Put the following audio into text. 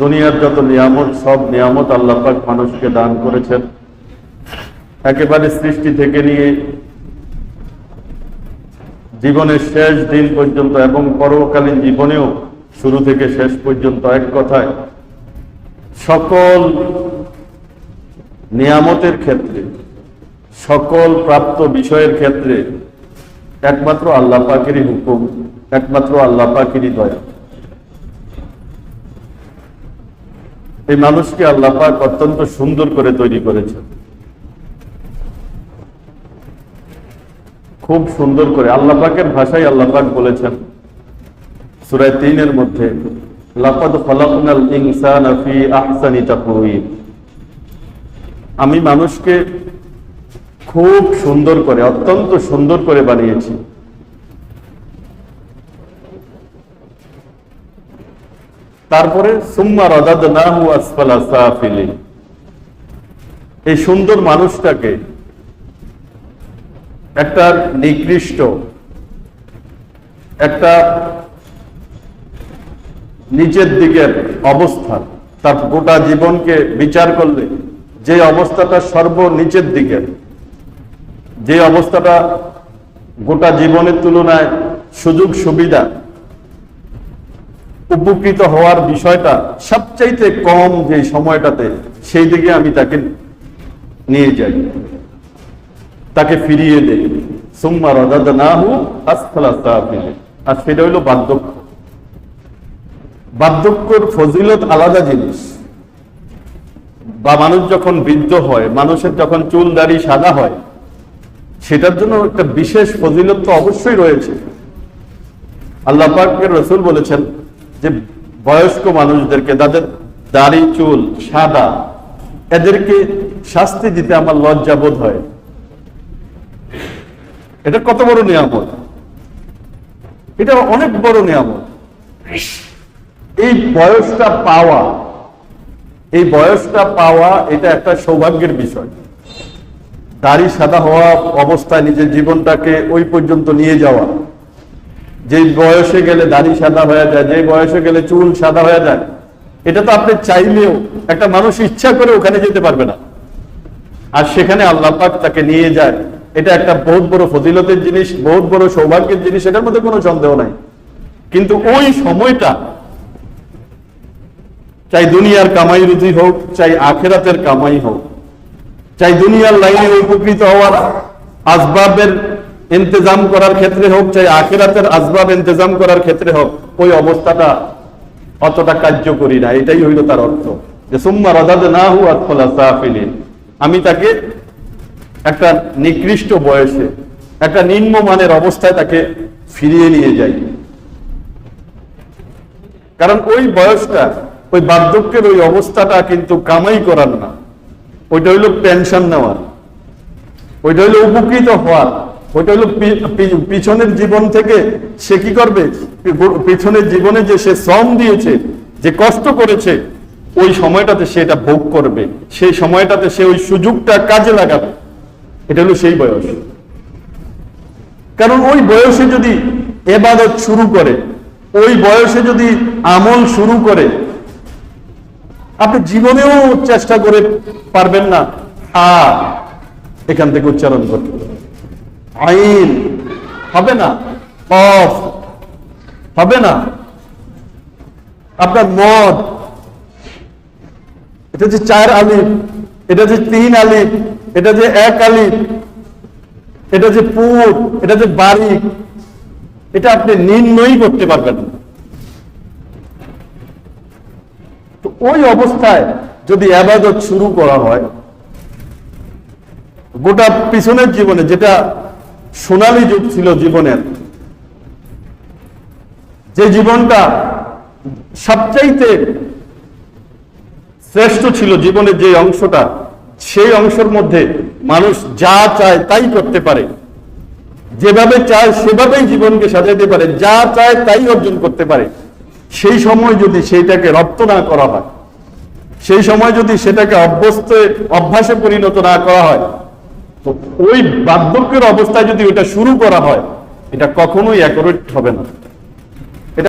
দুনিয়ার যত নিয়ামত, সব নিয়ামত আল্লাহ পাক মানুষকে দান করেছেন। একেবারে সৃষ্টি থেকে নিয়ে জীবনের শেষ দিন পর্যন্ত এবং পরকালীন জীবনেও শুরু থেকে শেষ পর্যন্ত এক কথায়, সকল নিয়ামতের ক্ষেত্রে, সকল প্রাপ্ত বিষয়ের ক্ষেত্রে একমাত্র আল্লাহ পাকেরই হুকুম, একমাত্র আল্লাহ পাকেরই দয়া। এই মানুষকে আল্লাহ পাক অত্যন্ত সুন্দর করে তৈরি করেছেন। খুব সুন্দর করে আল্লাহ পাকের ভাষায় আল্লাহ পাক বলেছেন। সূরা তিনের মধ্যে আমি মানুষকে খুব সুন্দর করে, অত্যন্ত সুন্দর করে বানিয়েছি। তারপরে, সুম্মা রাদাদনাহু আসফালা সাফিলিন এই সুন্দর মানুষটাকে একটা নিকৃষ্ট, একটা নিচের দিকের অবস্থা, তার গোটা জীবনকে বিচার করলে, যে অবস্থাটা সর্ব নিচের দিকের, যে অবস্থাটা গোটা জীবনের তুলনায় সুযোগ সুবিধা উপকৃত হওয়ার বিষয়টা সবচাইতে কম যে সময়টাতে, সেই দিকে আমি তাকে নিয়ে যাই। তাকে ফিরিয়ে দেই। নাহু আসফালা সাফিলিন। আর সেটা হইল বার্ধক্য। বার্ধক্যর ফজিলত আলাদা জিনিস। বা মানুষ যখন বৃদ্ধ হয়, মানুষের যখন চুল, দাড়ি সাদা হয়, সেটার জন্য একটা বিশেষ ফজিলত তো অবশ্যই রয়েছে। আল্লাহ পাকের রসুল বলেছেন যে বয়স্ক মানুষদেরকে, তাদের দাড়ি, চুল, সাদা, এদেরকে শাস্তি দিতে আমার লজ্জা বোধ হয়। এটা কত বড় নিয়ামত? এটা অনেক বড় নিয়ামত। এই বয়সটা পাওয়া, এই বয়সটা পাওয়া এটা একটা সৌভাগ্যের বিষয়। দাড়ি সাদা হওয়া অবস্থায় নিজের জীবনটাকে ওই পর্যন্ত নিয়ে যাওয়া। যে বয়সে গেলে দাড়ি সাদা হয়ে যায়, যে বয়সে গেলে চুল সাদা হয়ে যায়, এটা তো আপনি চাইলেও একটা মানুষ ইচ্ছা করে ওখানে যেতে পারবে না। আর সেখানে আল্লাহ পাক তাকে নিয়ে যায়। এটা একটা বহুত বড় ফজিলতের জিনিস, বহুত বড় সৌভাগ্যের জিনিস, এটার মধ্যে কোনো সন্দেহ নাই। কিন্তু ওই সময়টা, চাই দুনিয়ার কামাই রুজি হোক, চাই আখেরাতের কামাই হোক, চাই দুনিয়ার লাইনে উপকৃত হওয়ার আসবাবের ইন্তজাম করার ক্ষেত্রে হোক, চাই আখেরাতের আসবাব ইন্তজাম করার ক্ষেত্রে হোক, ওই অবস্থাটা অতটা কার্যকরী না। এটাই হইল তার অর্থ। যে সুম্মা রাদাদ না হু আতফলা সাফিলিন আমি তাকে একটা নিকৃষ্ট বয়সে, একটা নিম্নমানের অবস্থায় তাকে ফিরিয়ে নিয়ে যাই। কারণ ওই বয়সটা, ওই বার্ধক্যের ওই অবস্থাটা কিন্তু কামাই করার না। ওইটা হইল পেনশন নেওয়ার। ওইটা হইল উপকৃত হওয়ার। ওইটা পি- পিছনের জীবন থেকে সে কি করবে? পিছনের জীবনে যে সে শ্রম দিয়েছে, যে কষ্ট করেছে, ওই সময়টাতে সে এটা ভোগ করবে। সেই সময়টাতে সে ওই সুযোগটা কাজে লাগাবে। এটা হলো সেই বয়স। কারণ ওই বয়সে যদি এবাদত শুরু করে, ওই বয়সে যদি আমল শুরু করে, আপনি জীবনেও চেষ্টা করে পারবেন না। আ এখান থেকে উচ্চারণ করতে আইন। হবে না। অফ হবে না। আপনার মদ। এটা যে চার আলিফ, এটা যে তিন আলিফ, এটা যে এক আলিফ, এটা যে পুর, এটা যে বাড়ি, এটা আপনি নির্ণয় করতে পারবেন তো ওই অবস্থায় যদি আবাদত শুরু করা হয়, গোটা পিছনের জীবনে যেটা সোনালী যুগ ছিল জীবনের। যে জীবনটা সবচাইতে শ্রেষ্ঠ ছিল জীবনের যে অংশটা, সেই অংশের মধ্যে মানুষ যা চায় তাই করতে পারে। যেভাবে চায় সেভাবেই জীবনকে সাজাইতে পারে, যা চায় তাই অর্জন করতে পারে। সেই সময় যদি সেইটাকে রপ্ত না করা হয়, সেই সময় যদি সেটাকে অভ্যস্ত, অভ্যাসে পরিণত না করা হয় তো ওই বার্ধক্যের অবস্থায় যদি ওটা শুরু করা হয় এটা কখনোই অ্যাকোরেট হবে না।